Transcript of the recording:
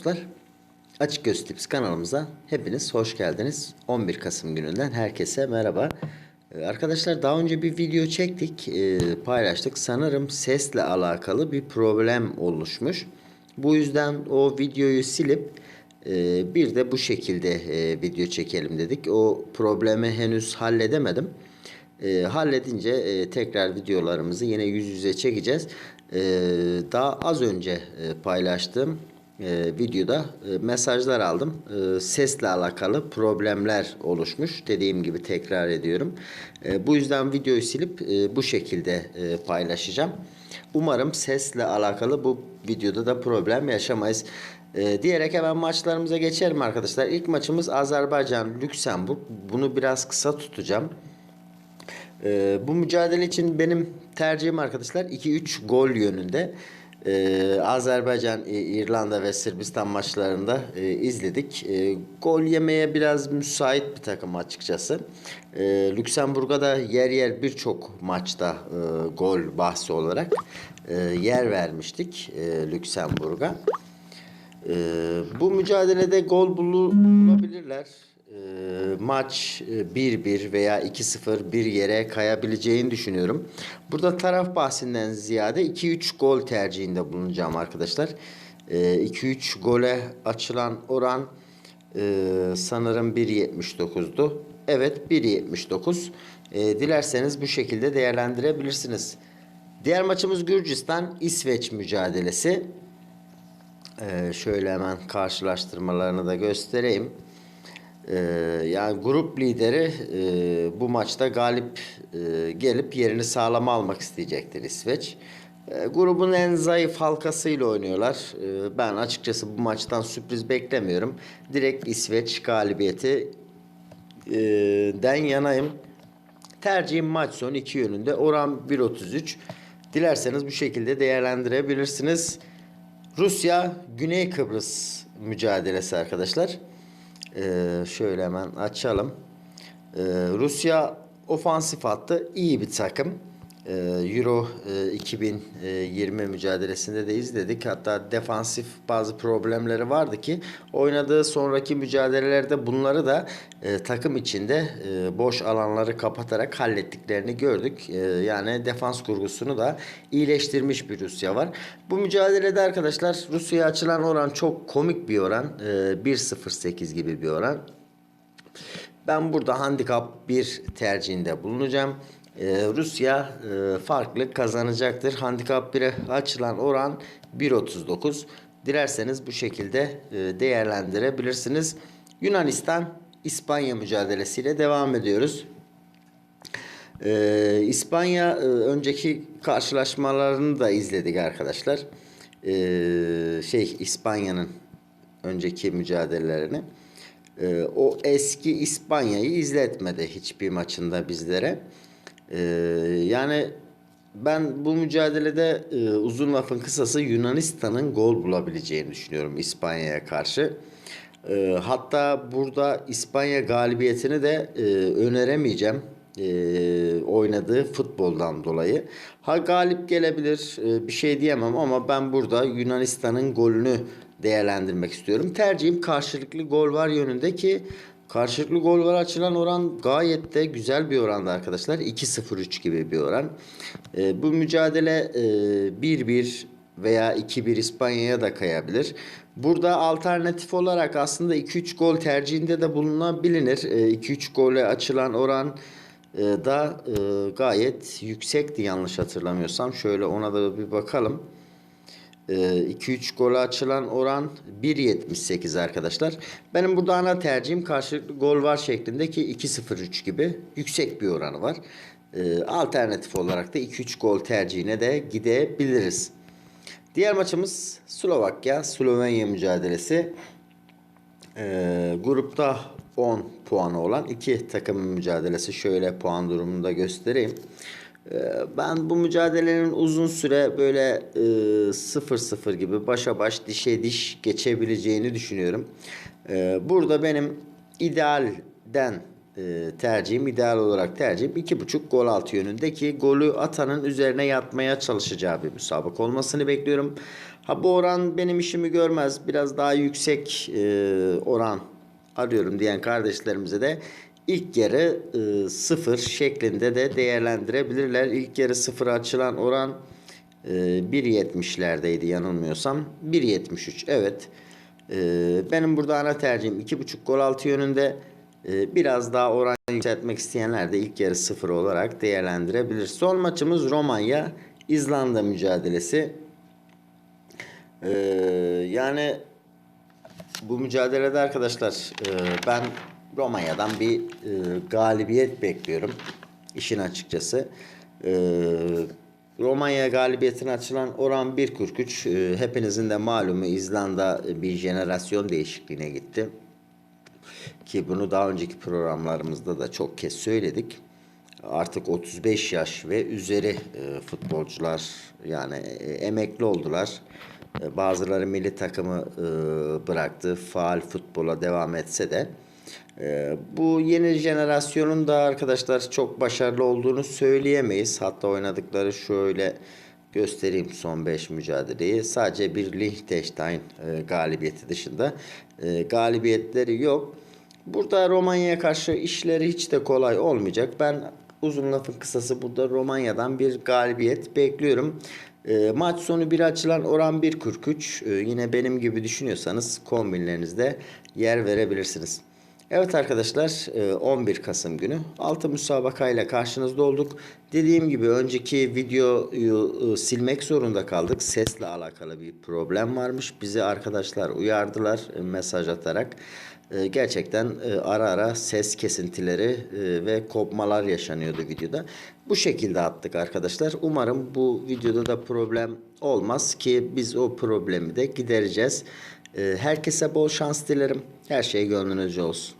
dostlar. Açık Göz Tips kanalımıza hepiniz hoş geldiniz. 11 Kasım gününden herkese merhaba. Ee, Arkadaşlar daha önce bir video çektik, e, paylaştık. Sanırım sesle alakalı bir problem oluşmuş. Bu yüzden o videoyu silip e, bir de bu şekilde video çekelim dedik. O problemi henüz halledemedim. Halledince tekrar videolarımızı yine yüz yüze çekeceğiz. Daha az önce e, paylaştığım e, videoda e, mesajlar aldım. E, sesle alakalı problemler oluşmuş. Dediğim gibi tekrar ediyorum. E, bu yüzden videoyu silip e, bu şekilde e, paylaşacağım. Umarım sesle alakalı bu videoda da problem yaşamayız. E, diyerek hemen maçlarımıza geçelim arkadaşlar. İlk maçımız Azerbaycan Lüksemburg. Bunu biraz kısa tutacağım. Ee, bu mücadele için benim tercihim arkadaşlar 2-3 gol yönünde. Ee, Azerbaycan, İrlanda ve Sırbistan maçlarında e, izledik. E, gol yemeye biraz müsait bir takım açıkçası. E, Lüksemburg'a da yer yer birçok maçta e, gol bahsi olarak e, yer vermiştik e, Lüksemburg'a. Ee, bu mücadelede gol bulabilirler. Ee, maç e, 1-1 veya 2-0 bir yere kayabileceğini düşünüyorum. Burada taraf bahsinden ziyade 2-3 gol tercihinde bulunacağım arkadaşlar. Ee, 2-3 gole açılan oran e, sanırım 1.79'du. Evet 1.79. Ee, dilerseniz bu şekilde değerlendirebilirsiniz. Diğer maçımız Gürcistan İsveç mücadelesi. Şöyle hemen karşılaştırmalarını da göstereyim. Ee, yani grup lideri e, bu maçta galip e, gelip yerini sağlama almak isteyecektir İsveç. E, grubun en zayıf halkasıyla oynuyorlar. E, ben açıkçası bu maçtan sürpriz beklemiyorum. Direkt İsveç galibiyeti e, den yanayım. Tercihim maç sonu iki yönünde. Oran 1.33. Dilerseniz bu şekilde değerlendirebilirsiniz. Rusya Güney Kıbrıs mücadelesi arkadaşlar. Ee, şöyle hemen açalım. Ee, Rusya ofansif hattı iyi bir takım. Ee, Euro e, 2020 mücadelesinde de izledik. Hatta defansif bazı problemleri vardı ki oynadığı sonraki mücadelelerde bunları da e, takım içinde e, boş alanları kapatarak hallettiklerini gördük. E, yani defans kurgusunu da iyileştirmiş bir Rusya var. Bu mücadelede arkadaşlar Rusya'ya açılan oran çok komik bir oran. E, 1.08 gibi bir oran. Ben burada handikap 1 tercihinde bulunacağım. Ee, Rusya e, farklı kazanacaktır. Handikap 1'e açılan oran 1.39. Dilerseniz bu şekilde e, değerlendirebilirsiniz. Yunanistan İspanya mücadelesiyle devam ediyoruz. Ee, İspanya e, önceki karşılaşmalarını da izledik arkadaşlar. Ee, şey İspanya'nın önceki mücadelelerini. Ee, o eski İspanya'yı izletmedi hiçbir maçında bizlere. Ee, yani ben bu mücadelede e, uzun lafın kısası Yunanistan'ın gol bulabileceğini düşünüyorum İspanya'ya karşı. Ee, hatta burada İspanya galibiyetini de e, öneremeyeceğim e, oynadığı futboldan dolayı. Ha galip gelebilir e, bir şey diyemem ama ben burada Yunanistan'ın golünü değerlendirmek istiyorum. Tercihim karşılıklı gol var yönünde ki karşılıklı gol var açılan oran gayet de güzel bir oranda arkadaşlar. 2-0-3 gibi bir oran. E, bu mücadele e, 1-1 veya 2-1 İspanya'ya da kayabilir. Burada alternatif olarak aslında 2-3 gol tercihinde de bulunabilir. 2-3 gole açılan oran e, da e, gayet yüksekti yanlış hatırlamıyorsam. Şöyle ona da bir bakalım. 2-3 gole açılan oran 1.78 arkadaşlar. Benim burada ana tercihim karşılıklı gol var şeklindeki 2-0-3 gibi yüksek bir oranı var. E, Alternatif olarak da 2-3 gol tercihine de gidebiliriz. Diğer maçımız Slovakya Slovenya mücadelesi. Ee, grupta 10 puanı olan iki takımın mücadelesi. Şöyle puan durumunu da göstereyim. Ee, ben bu mücadelenin uzun süre böyle e, 0-0 gibi başa baş dişe diş geçebileceğini düşünüyorum. Ee, burada benim idealden e, tercihim, ideal olarak tercihim 2.5 gol altı yönündeki golü atanın üzerine yatmaya çalışacağı bir müsabaka olmasını bekliyorum. Ha bu oran benim işimi görmez. Biraz daha yüksek e, oran arıyorum diyen kardeşlerimize de ilk yarı e, sıfır şeklinde de değerlendirebilirler. İlk yarı sıfır açılan oran e, 1.70'lerdeydi yanılmıyorsam. 1.73 evet. E, benim burada ana tercihim 2.5 gol altı yönünde. E, biraz daha oran yükseltmek isteyenler de ilk yarı sıfır olarak değerlendirebilir. Son maçımız Romanya İzlanda mücadelesi. E, yani bu mücadelede arkadaşlar e, ben Romanya'dan bir e, galibiyet bekliyorum. İşin açıkçası. E, Romanya galibiyetine açılan oran 1.43. E, hepinizin de malumu İzlanda bir jenerasyon değişikliğine gitti. Ki bunu daha önceki programlarımızda da çok kez söyledik. Artık 35 yaş ve üzeri e, futbolcular yani e, emekli oldular. E, bazıları milli takımı e, bıraktı. Faal futbola devam etse de. E, bu yeni jenerasyonun da arkadaşlar çok başarılı olduğunu söyleyemeyiz. Hatta oynadıkları şöyle göstereyim son 5 mücadeleyi. Sadece bir Liechtenstein e, galibiyeti dışında e, galibiyetleri yok. Burada Romanya'ya karşı işleri hiç de kolay olmayacak. Ben uzun lafın kısası burada Romanya'dan bir galibiyet bekliyorum. E, maç sonu bir açılan oran 1.43. E, yine benim gibi düşünüyorsanız kombinlerinizde yer verebilirsiniz. Evet arkadaşlar e, 11 Kasım günü 6 müsabakayla karşınızda olduk. Dediğim gibi önceki videoyu e, silmek zorunda kaldık. Sesle alakalı bir problem varmış. Bizi arkadaşlar uyardılar e, mesaj atarak. E, Gerçekten e, ara ara ses kesintileri e, ve kopmalar yaşanıyordu videoda. Bu şekilde attık arkadaşlar. Umarım bu videoda da problem olmaz ki biz o problemi de gidereceğiz. E, Herkese bol şans dilerim. Her şey gönlünüzce olsun.